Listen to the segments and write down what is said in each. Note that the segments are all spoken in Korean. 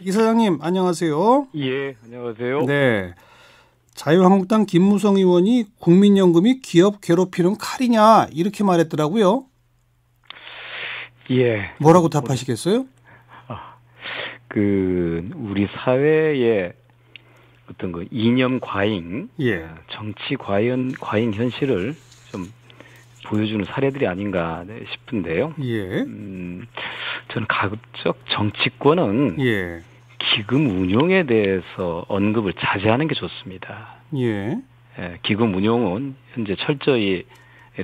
이사장님 안녕하세요. 예, 안녕하세요. 네. 자유한국당 김무성 의원이 국민연금이 기업 괴롭히는 칼이냐 이렇게 말했더라고요. 예. 뭐라고 답하시겠어요? 그 우리 사회의 어떤 그 이념 과잉, 예. 정치 과잉 과잉 현실을 좀 보여주는 사례들이 아닌가 싶은데요. 예. 음, 저는 가급적 정치권은 예. 기금 운용에 대해서 언급을 자제하는 게 좋습니다. 예. 예, 기금 운용은 현재 철저히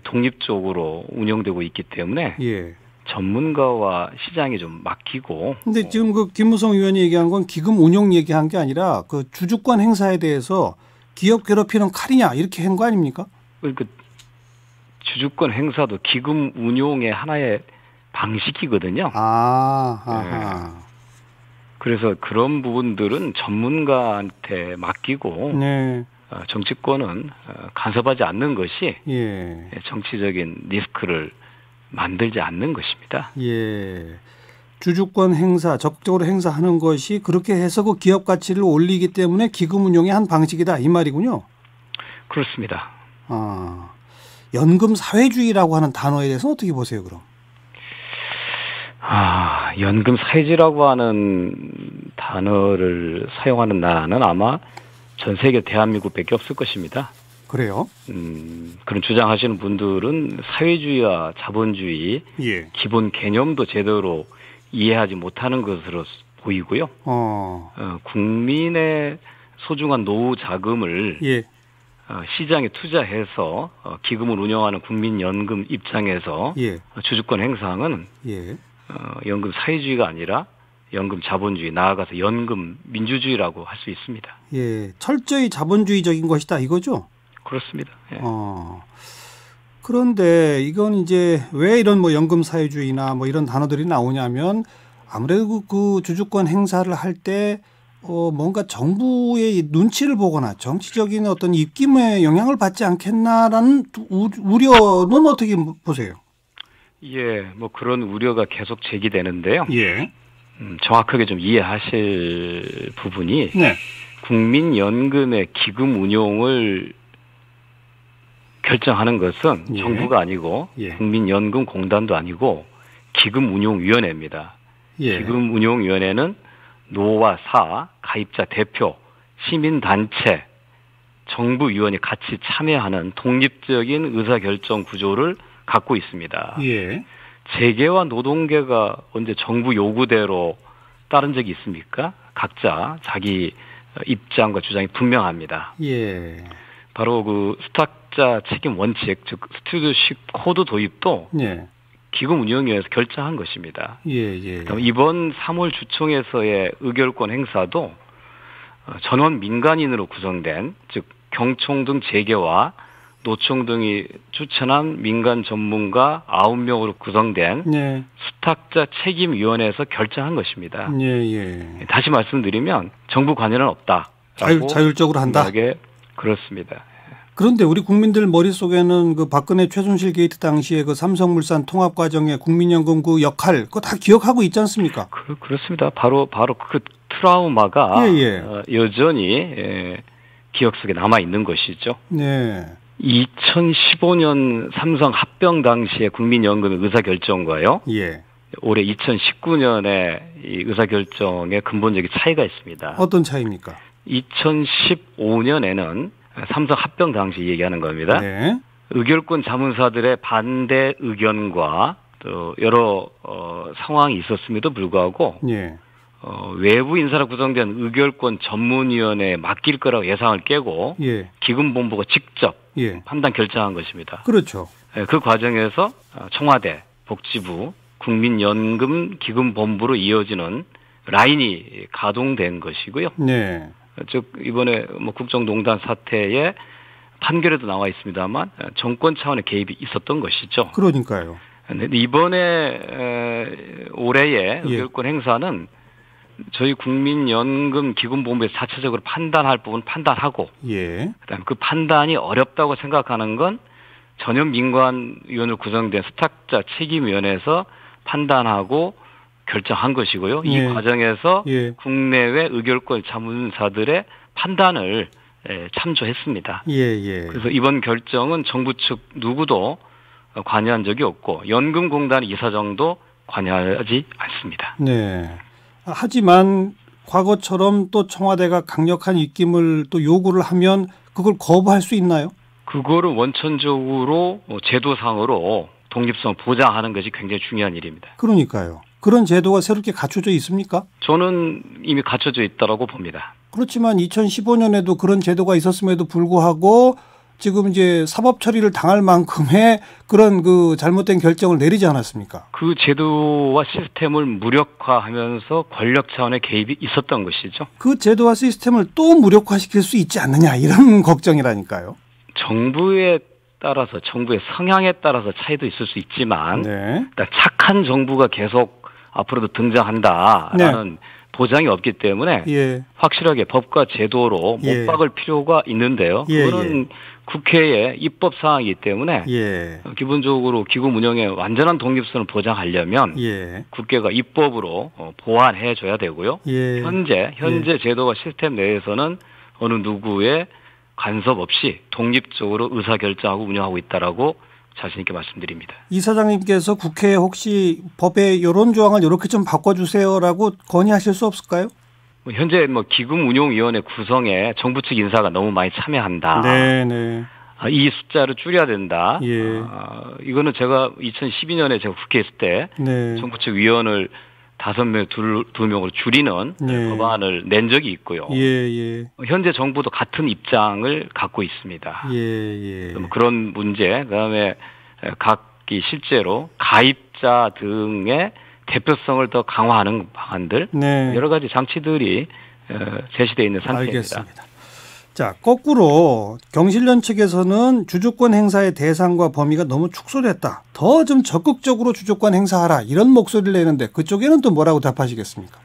독립적으로 운영되고 있기 때문에 예. 전문가와 시장이 좀 막히고 근데 지금 그 김무성 의원이 얘기한 건 기금 운용 얘기한 게 아니라 그 주주권 행사에 대해서 기업 괴롭히는 칼이냐 이렇게 한 거 아닙니까? 그 주주권 행사도 기금 운용의 하나의 방식이거든요. 아, 아하. 그래서 그런 부분들은 전문가한테 맡기고 네. 어, 정치권은 어, 간섭하지 않는 것이 예. 정치적인 리스크를 만들지 않는 것입니다. 예. 주주권 행사, 적극적으로 행사하는 것이 그렇게 해서 그 기업 가치를 올리기 때문에 기금 운용의 한 방식이다 이 말이군요. 그렇습니다. 아. 연금 사회주의라고 하는 단어에 대해서 어떻게 보세요, 그럼? 아, 연금 사회주의라고 하는 단어를 사용하는 나라는 아마 전 세계 대한민국밖에 없을 것입니다. 그래요? 음, 그런 주장하시는 분들은 사회주의와 자본주의 예. 기본 개념도 제대로 이해하지 못하는 것으로 보이고요. 어. 어, 국민의 소중한 노후 자금을 예. 어, 시장에 투자해서 어, 기금을 운영하는 국민연금 입장에서 예. 주주권 행사는 예. 어, 연금 사회주의가 아니라 연금 자본주의 나아가서 연금 민주주의라고 할 수 있습니다. 예. 철저히 자본주의적인 것이다 이거죠? 그렇습니다. 예. 어. 그런데 이건 이제 왜 이런 뭐 연금 사회주의나 뭐 이런 단어들이 나오냐면 아무래도 그 주주권 행사를 할때 어, 뭔가 정부의 눈치를 보거나 정치적인 어떤 입김에 영향을 받지 않겠나라는 우, 우려는 어떻게 보세요? 예, 뭐 그런 우려가 계속 제기되는데요. 예. 음, 정확하게 좀 이해하실 부분이 네. 국민연금의 기금 운용을 결정하는 것은 예. 정부가 아니고 예. 국민연금공단도 아니고 기금운용위원회입니다. 예. 기금운용위원회는 노와 사, 가입자 대표, 시민단체, 정부 위원이 같이 참여하는 독립적인 의사결정 구조를 갖고 있습니다. 예. 재계와 노동계가 언제 정부 요구대로 따른 적이 있습니까? 각자 자기 입장과 주장이 분명합니다. 예. 바로 그 수탁자 책임 원칙, 즉 스튜디오십 코드 도입도 예. 기금 운영위에서 결정한 것입니다. 예. 예. 이번 3월 주총에서의 의결권 행사도 어, 전원 민간인으로 구성된 즉 경총 등 재계와 노총 등이 추천한 민간 전문가 9명으로 구성된 네. 수탁자 책임위원회에서 결정한 것입니다. 예. 예. 다시 말씀드리면 정부 관여는 없다. 자율, 자율적으로 한다. 게 그렇습니다. 그런데 우리 국민들 머릿속에는 그 박근혜 최순실 게이트 당시에 그 삼성물산 통합 과정의 국민연금 그 역할 그거 다 기억하고 있지 않습니까? 그, 그렇습니다. 바로 바로 그 트라우마가 예, 예. 어, 여전히 예, 기억 속에 남아 있는 것이죠. 네. 2015년 삼성 합병 당시의 국민연금의 의사결정과요. 예. 올해 2019년에 이 의사결정에 근본적인 차이가 있습니다. 어떤 차이입니까? 2015년에는 삼성 합병 당시 얘기하는 겁니다. 네. 의결권 자문사들의 반대 의견과 또 여러 어, 상황이 있었음에도 불구하고 예. 어, 외부 인사로 구성된 의결권 전문위원회에 맡길 거라고 예상을 깨고 예. 기금본부가 직접 예. 판단 결정한 것입니다. 그렇죠. 예, 그 과정에서 어, 청와대, 복지부, 국민연금 기금본부로 이어지는 라인이 가동된 것이고요. 네. 즉 이번에 뭐 국정농단 사태에 판결에도 나와 있습니다만 어, 정권 차원의 개입이 있었던 것이죠. 그러니까요. 이번에 에, 올해의 예. 의결권 행사는 저희 국민연금 기금본부에서 자체적으로 판단할 부분 판단하고 예. 그다음에 그 판단이 어렵다고 생각하는 건 전현 민관위원으로 구성된 수탁자 책임위원회에서 판단하고 결정한 것이고요. 예. 이 과정에서 예. 국내외 의결권 자문사들의 판단을 예, 참조했습니다. 예, 예. 그래서 이번 결정은 정부 측 누구도 관여한 적이 없고 연금공단 이사장도 관여하지 않습니다. 네. 하지만 과거처럼 또 청와대가 강력한 입김을 또 요구를 하면 그걸 거부할 수 있나요? 그거를 원천적으로 뭐 제도상으로 독립성 보장하는 것이 굉장히 중요한 일입니다. 그러니까요. 그런 제도가 새롭게 갖춰져 있습니까? 저는 이미 갖춰져 있다라고 봅니다. 그렇지만 2015년에도 그런 제도가 있었음에도 불구하고 지금 이제 사법 처리를 당할 만큼의 그런 그 잘못된 결정을 내리지 않았습니까? 그 제도와 시스템을 무력화하면서 권력 차원의 개입이 있었던 것이죠. 그 제도와 시스템을 또 무력화시킬 수 있지 않느냐 이런 걱정이라니까요. 정부에 따라서 정부의 성향에 따라서 차이도 있을 수 있지만 네. 착한 정부가 계속 앞으로도 등장한다라는 보장이 없기 때문에 예. 확실하게 법과 제도로 예. 못 박을 필요가 있는데요. 예, 그거는 국회의 입법 사항이기 때문에 예. 기본적으로 기금 운영의 완전한 독립성을 보장하려면 예. 국회가 입법으로 어, 보완해 줘야 되고요. 예. 현재 현재 제도와 시스템 내에서는 어느 누구의 간섭 없이 독립적으로 의사 결정하고 운영하고 있다라고 자신 있게 말씀드립니다. 이사장님께서 국회에 혹시 법의 이런 조항을 이렇게 좀 바꿔주세요라고 건의하실 수 없을까요? 뭐 현재 뭐 기금 운용위원회 구성에 정부 측 인사가 너무 많이 참여한다. 네, 네. 아, 이 숫자를 줄여야 된다. 예. 아, 이거는 제가 2012년에 제가 국회에 있을 때 네. 정부 측 위원을 다섯 명, 둘, 두 명으로 줄이는 네. 법안을 낸 적이 있고요. 예, 예. 현재 정부도 같은 입장을 갖고 있습니다. 예, 예. 뭐 그런 문제, 그 다음에 각이 실제로 가입자 등의 대표성을 더 강화하는 방안들 네. 여러 가지 장치들이 어, 제시되어 있는 상태입니다. 알겠습니다. 자, 거꾸로 경실련 측에서는 주주권 행사의 대상과 범위가 너무 축소됐다. 더 좀 적극적으로 주주권 행사하라. 이런 목소리를 내는데 그쪽에는 또 뭐라고 답하시겠습니까?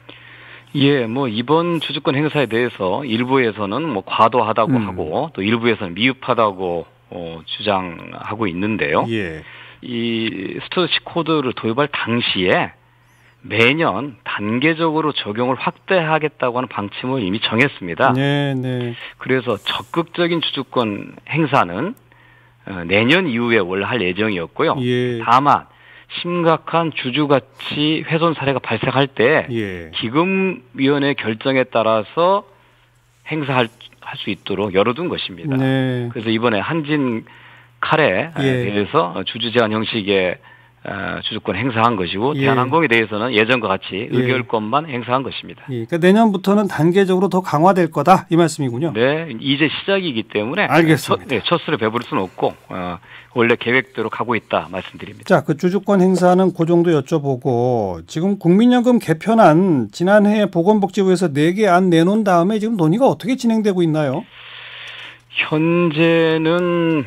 예, 뭐 이번 주주권 행사에 대해서 일부에서는 뭐 과도하다고 음. 하고 또 일부에서는 미흡하다고 어, 주장하고 있는데요. 예. 이 스튜어시 코드를 도입할 당시에 매년 단계적으로 적용을 확대하겠다고 하는 방침을 이미 정했습니다. 네, 네. 그래서 적극적인 주주권 행사는 어, 내년 이후에 원래 할 예정이었고요. 예. 다만 심각한 주주 가치 훼손 사례가 발생할 때 예. 기금위원회 결정에 따라서 행사할 할수 있도록 열어둔 것입니다. 네. 그래서 이번에 한진 칼에 예. 대해서 주주 제한 형식의 어, 주주권 행사한 것이고 예. 대한항공에 대해서는 예전과 같이 의결권만 행사한 것입니다. 예. 그러니까 내년부터는 단계적으로 더 강화될 거다 이 말씀이군요. 네, 이제 시작이기 때문에 알겠습니다. 첫, 네, 첫수를 배부를 수는 없고 어, 원래 계획대로 가고 있다 말씀드립니다. 자, 그 주주권 행사는 그 정도 여쭤보고 지금 국민연금 개편안 지난해 보건복지부에서 4개 안 내놓은 다음에 지금 논의가 어떻게 진행되고 있나요? 현재는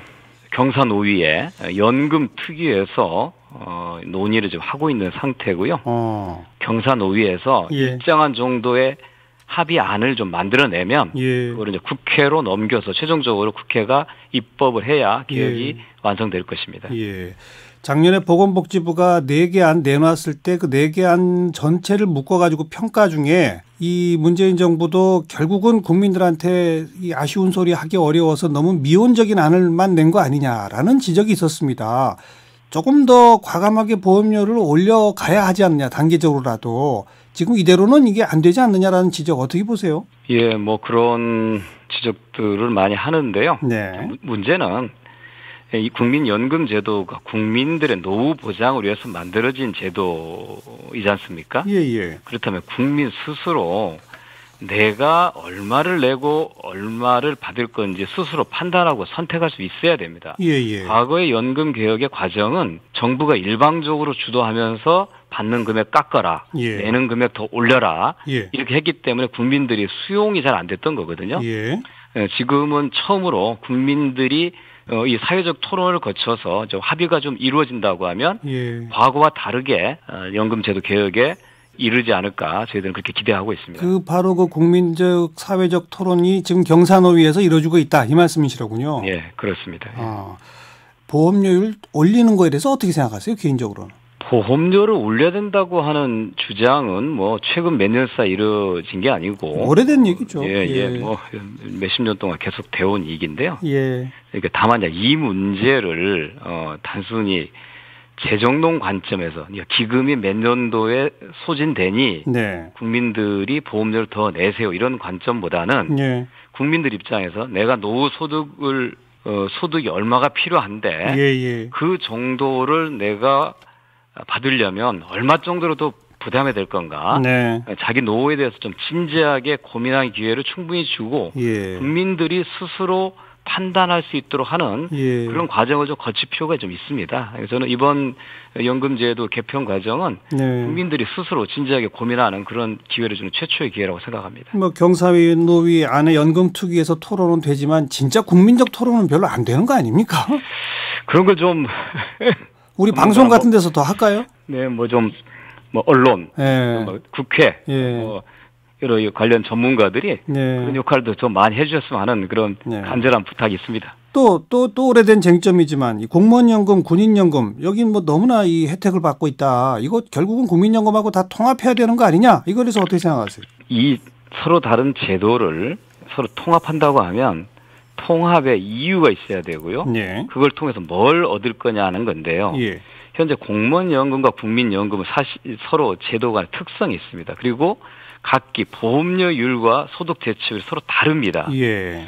경사노위에 연금 특위에서 어, 논의를 지금 하고 있는 상태고요. 어. 경사노위에서 예. 일정한 정도의 합의안을 좀 만들어내면 예. 그걸 이제 국회로 넘겨서 최종적으로 국회가 입법을 해야 계획이 예. 완성될 것입니다. 예. 작년에 보건복지부가 4개 안 내놨을 때그 4개 안 전체를 묶어가지고 평가 중에 이 문재인 정부도 결국은 국민들한테 이 아쉬운 소리 하기 어려워서 너무 미온적인 안을만 낸 거 아니냐라는 지적이 있었습니다. 조금 더 과감하게 보험료를 올려가야 하지 않느냐, 단계적으로라도. 지금 이대로는 이게 안 되지 않느냐라는 지적 어떻게 보세요? 예, 뭐 그런 지적들을 많이 하는데요. 네. 무- 문제는 이 국민연금 제도가 국민들의 노후 보장을 위해서 만들어진 제도이지 않습니까? 예, 예. 그렇다면 국민 스스로 내가 얼마를 내고 얼마를 받을 건지 스스로 판단하고 선택할 수 있어야 됩니다. 예, 예. 과거의 연금 개혁의 과정은 정부가 일방적으로 주도하면서 받는 금액 깎아라, 예. 내는 금액 더 올려라 예. 이렇게 했기 때문에 국민들이 수용이 잘 안 됐던 거거든요. 예. 예, 지금은 처음으로 국민들이 어, 이 사회적 토론을 거쳐서 좀 합의가 좀 이루어진다고 하면 예. 과거와 다르게 어, 연금제도 개혁에 이르지 않을까 저희들은 그렇게 기대하고 있습니다. 그 바로 그 국민적 사회적 토론이 지금 경사노위에서 이루어지고 있다 이 말씀이시로군요. 예, 그렇습니다. 예. 아, 보험료율 올리는 거에 대해서 어떻게 생각하세요 개인적으로는? 보험료를 올려야 된다고 하는 주장은 뭐 최근 몇 년 사이 이루어진 게 아니고 오래된 얘기죠. 예, 예, 뭐 몇십 년 동안 계속 되어온 얘기인데요. 예. 그러니까 다만 이 문제를 어 단순히 재정론 관점에서 그러니까 기금이 몇 년도에 소진되니 네. 국민들이 보험료를 더 내세요 이런 관점보다는 예. 국민들 입장에서 내가 노후 소득을 어, 소득이 얼마가 필요한데 예, 예. 그 정도를 내가 받으려면 얼마 정도로 더 부담이 될 건가? 네. 자기 노후에 대해서 좀 진지하게 고민할 기회를 충분히 주고 예. 국민들이 스스로 판단할 수 있도록 하는 예. 그런 과정을 좀 거칠 필요가 좀 있습니다. 그래서 저는 이번 연금제도 개편 과정은 네. 국민들이 스스로 진지하게 고민하는 그런 기회를 주는 최초의 기회라고 생각합니다. 뭐 경사위 노위 안에 연금 투기에서 토론은 되지만 진짜 국민적 토론은 별로 안 되는 거 아닙니까? 그런 걸좀 우리 방송 같은 데서 더 할까요? 네, 뭐 좀뭐 언론, 예. 뭐 국회, 예. 뭐 여러 이 관련 전문가들이 네. 그런 역할도 좀 많이 해주셨으면 하는 그런 네. 간절한 부탁이 있습니다. 또, 또, 또 오래된 쟁점이지만, 이 공무원연금, 군인연금, 여긴 뭐 너무나 이 혜택을 받고 있다. 이거 결국은 국민연금하고 다 통합해야 되는 거 아니냐? 이거에 대해서 어떻게 생각하세요? 이 서로 다른 제도를 서로 통합한다고 하면 통합의 이유가 있어야 되고요. 예. 그걸 통해서 뭘 얻을 거냐 하는 건데요. 예. 현재 공무원 연금과 국민 연금은 사실 서로 제도가 특성이 있습니다. 그리고 각기 보험료율과 소득 대체율이 서로 다릅니다. 예.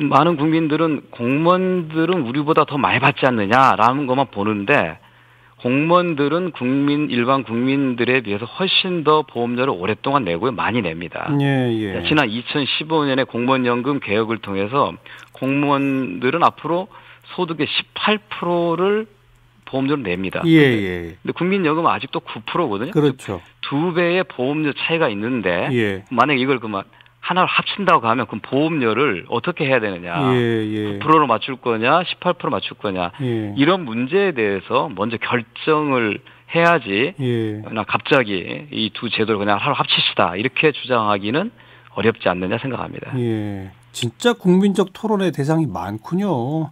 많은 국민들은 공무원들은 우리보다 더 많이 받지 않느냐라는 것만 보는데 공무원들은 국민 일반 국민들에 비해서 훨씬 더 보험료를 오랫동안 내고요 많이 냅니다. 예, 예. 지난 2015년에 공무원연금 개혁을 통해서 공무원들은 앞으로 소득의 18%를 보험료를 냅니다. 예, 예. 근데 국민연금은 아직도 9%거든요. 그렇죠. 두 배의 보험료 차이가 있는데 예. 만약 이걸 그만 하나를 합친다고 하면 그럼 보험료를 어떻게 해야 되느냐? 예, 예. 9%로 맞출 거냐, 18% 맞출 거냐? 예. 이런 문제에 대해서 먼저 결정을 해야지. 예. 나 갑자기 이 두 제도를 그냥 하루 합치시다 이렇게 주장하기는 어렵지 않느냐 생각합니다. 예. 진짜 국민적 토론의 대상이 많군요.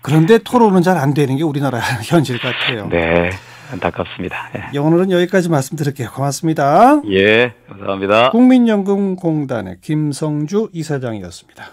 그런데 토론은 잘 안 되는 게 우리나라 현실 같아요. 네, 안타깝습니다. 예. 예, 오늘은 여기까지 말씀드릴게요. 고맙습니다. 예, 감사합니다. 국민연금공단의 김성주 이사장이었습니다.